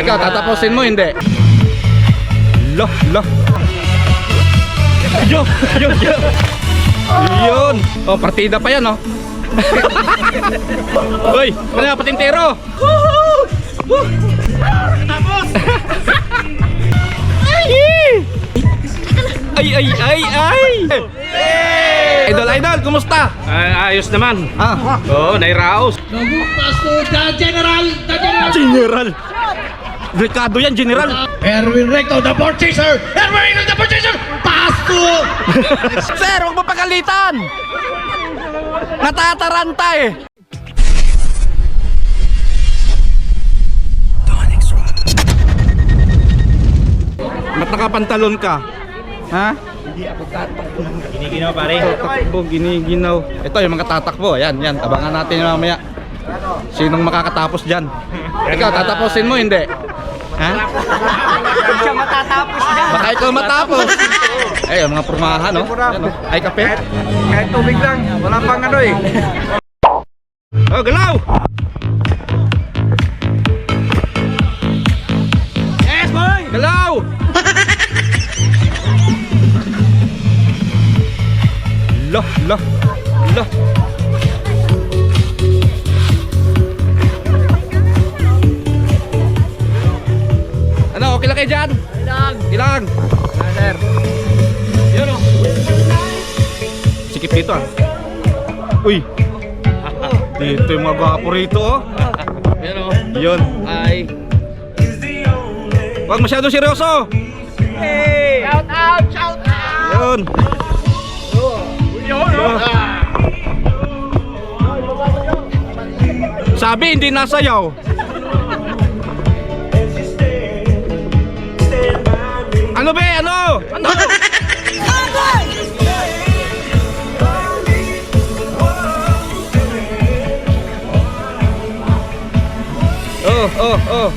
Ikaw, tatapusin mo, hindi. Lo, lo. Yo, yo, yo. Yun. Oh, partida pa yan, oh. Hoy, ano na, patintero? Ay, ay, ay, ay! Idol, idol, kumusta? Ay, ayos naman. Ah, Oo, nairaos. General! Ricardo yan, General. Erwin Recto, the purchaser! Erwin Recto, the purchaser! Pasto! Sir, huwag mo pagalitan! Natataranta eh! Ba't nakapantalon ka? Ha? Giniginaw pare. Takbo, giniginaw. Ito yung mga tatakbo. Yan, yan. Abangan natin mamaya. Sinong makakatapos dyan? Ikaw, tatapusin mo, hindi? Ha? Siya matatapos dyan. Baka ikaw matapos. Eh, yung mga purmahan, no? Yan, no? Ay, kape. Kahit tubig lang, wala pang ano eh. Oh, galaw! Sir. Yun o. Sikip dito ah. Uy. Dito yung mga gwapo rito oh. Yan o. Yun. Ay. Huwag masyado seryoso. Hey! Shout out! Shout out! Yun. Yun o. Sabi hindi nasayaw. Ano be? Ano? Ano? Oh, oh, oh.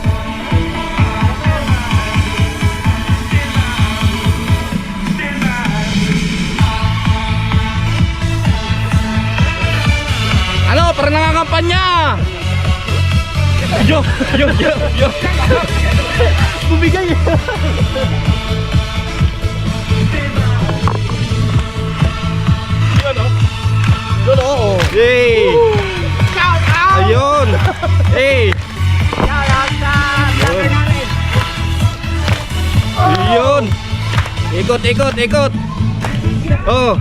Ano? Para nangangampanya! Yo, yo, yo, yo. Bumigay. Yun oh. Yay! Shout out! Ayun! Hey! Shout out sa vlogger namin. Ayun! Ikot, ikot, ikot! Oh!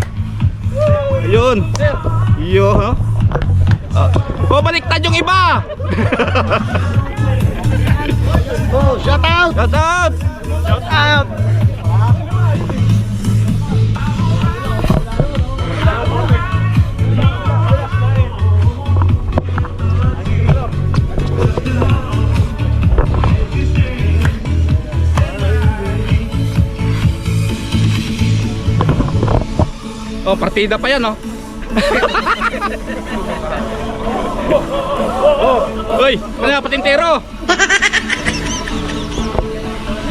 Ayun! Yo, ha? Ah, babaliktad yung iba! Oh, shout out! Shout out! Shout out! Partida pa yan, oh. oh, hoy, ano na, patintero?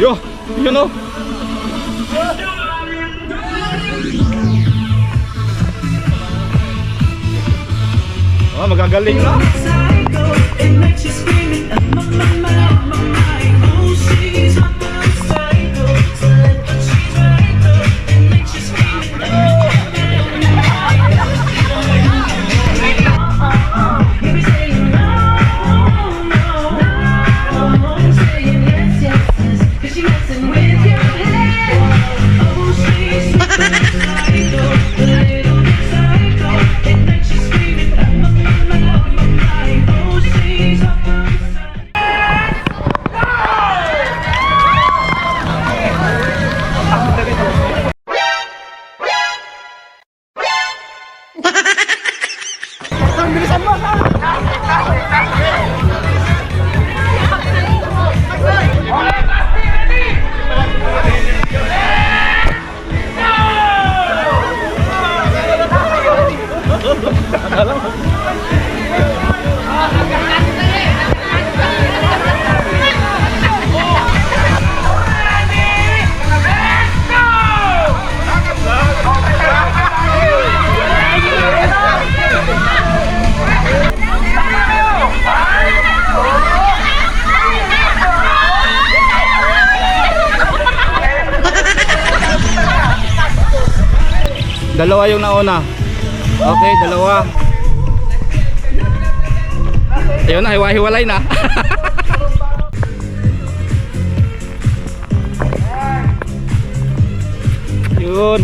Yo, yun oh. Oh, magagaling na. It Dalawa yung nauna. Okay, dalawa. Ayun na, hiwa-hiwalay na. Yun.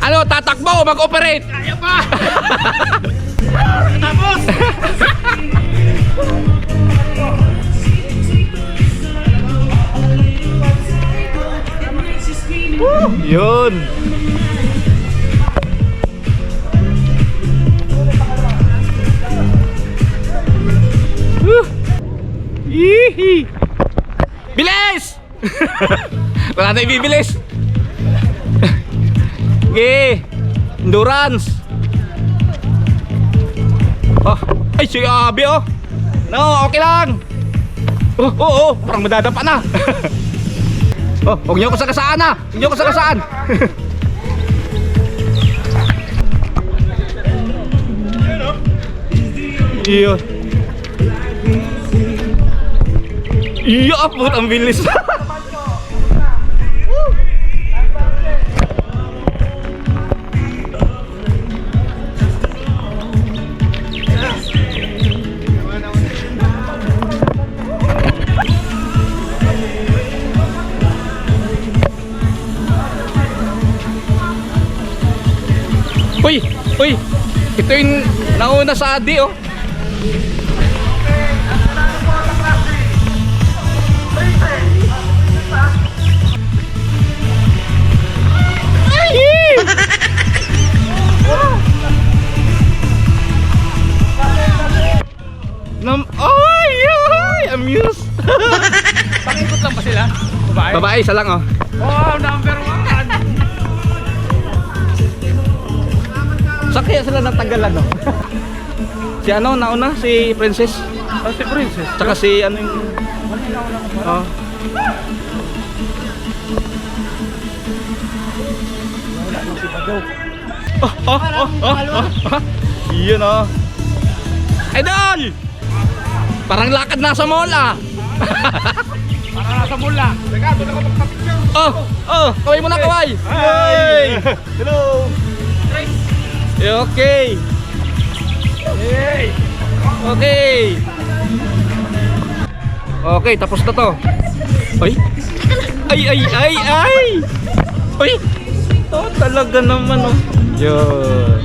Ano, tatakbo o mag-operate? Kaya pa! Yun. Woo! Yee! Bilis! Wala na ibibilis. Ge! Endurance. Oh, ay si Abi oh. No, okay lang. Oh, oh, oh, parang madadapa na. oh, huwag niyo ako sakasaan ah. Huwag niyo ako sakasaan. Iyo. Iyo, apot ang bilis. Uy, uy. Ito yung nauna sa Adi oh. Nam ay, ay, amuse. Pakikot lang ba sila? Babae? Babae, isa lang oh. Oh, number one! Kaya sila natanggalan no? si ano, nauna? Si Princess? Oh, si Princess. Tsaka si ano yung... Oh. Oh, oh, oh, oh, oh, oh. Yun oh. Idol! Parang lakad nasa mall ah. Para nasa mula. Teka, doon ako magpapicture. Oh, oh, kaway mo na kaway. Hey! Hello! Okay. Hey! Okay. Okay, tapos na to. Ay. Ay, ay, ay, ay. Ay. Oh, talaga naman oh. Yun.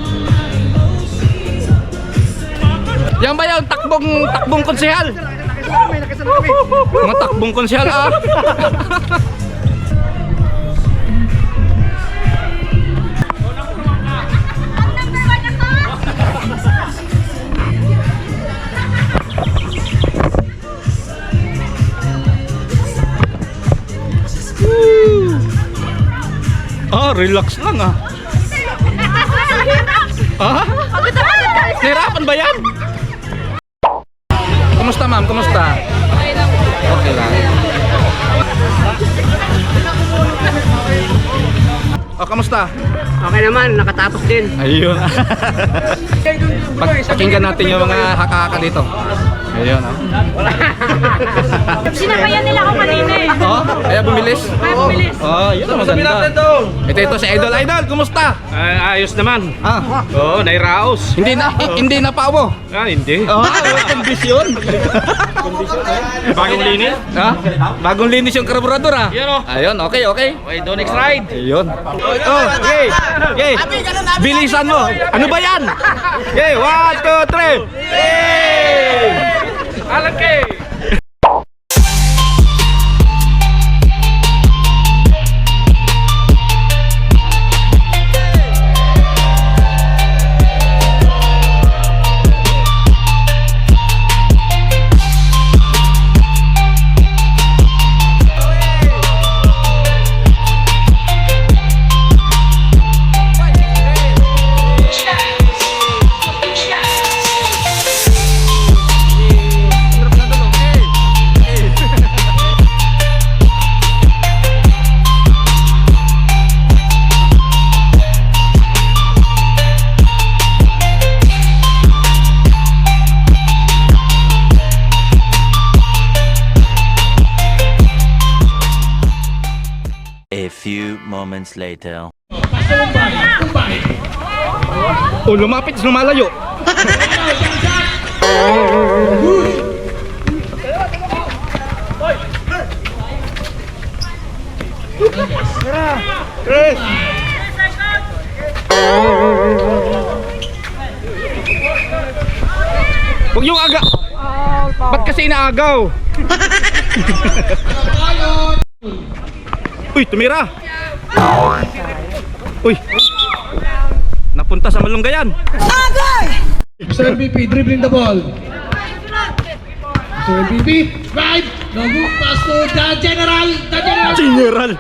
Yan ba yung takbong takbong konsehal? Mga takbong konsehal ah. relax lang ah. Ah? Nahirapan ba yan? Kumusta ma'am? Kumusta? Okay lang. Oh, kamusta? Okay naman, nakatapos din. Ayun. Pak- Pakinggan natin yung mga haka-haka dito. Ayun, oh. Sinabayan nila ako kanina eh. Oh, kaya bumilis. Kaya bumilis. Oh, yun ang maganda. Ito, ito si Idol. Idol, kumusta? ayos naman. Ah, Oo, oh, nairaos. hindi na, hindi na pa mo. Ah, hindi. Oh, kondisyon. Bagong linis? Ha? Bagong linis yung karburador ah. Yan, oh. Ayun, okay, okay. Okay, do next ride. Ayun. Oh, okay. Okay. Bilisan mo. Ano ba yan? Okay, one, two, three. Hey! Alake! few moments later. Oh, lumapit, lumalayo. Huwag yung aga. Ba't kasi inaagaw? Uy, tumira. Uy. Napunta sa malunggayan. Sir MVP dribbling the ball. Sir MVP, no good pass to the general, the general. General.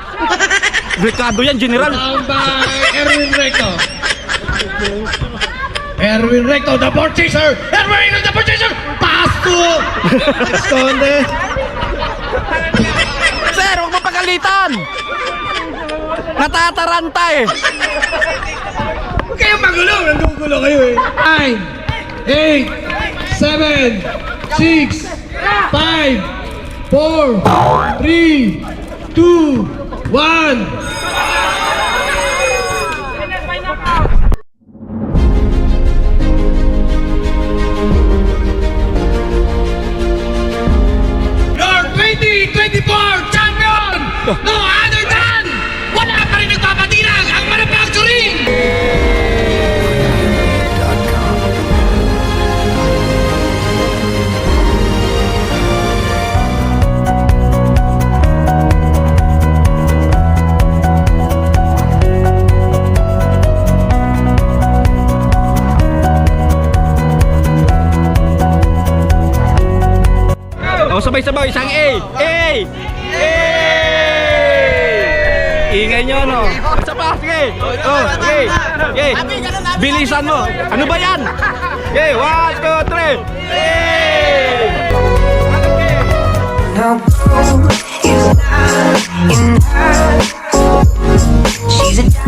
Delikado yan, General. Down by Erwin Recto. Erwin Recto, the ball chaser. Erwin the ball chaser. Pass to Esconde. Sir, huwag mo pagalitan. Natataranta eh. Huwag kayong magulo, nanggugulo kayo eh. Nine, eight, seven, six, five, four, three, two, one. Your 2024 champion! No other Sabay-sabay, isang A. A! A! Ingay nyo, no? Isa pa, sige. Oh, sige. Bilisan mo. Ano ba yan? Sige, one, two, three. A! She's a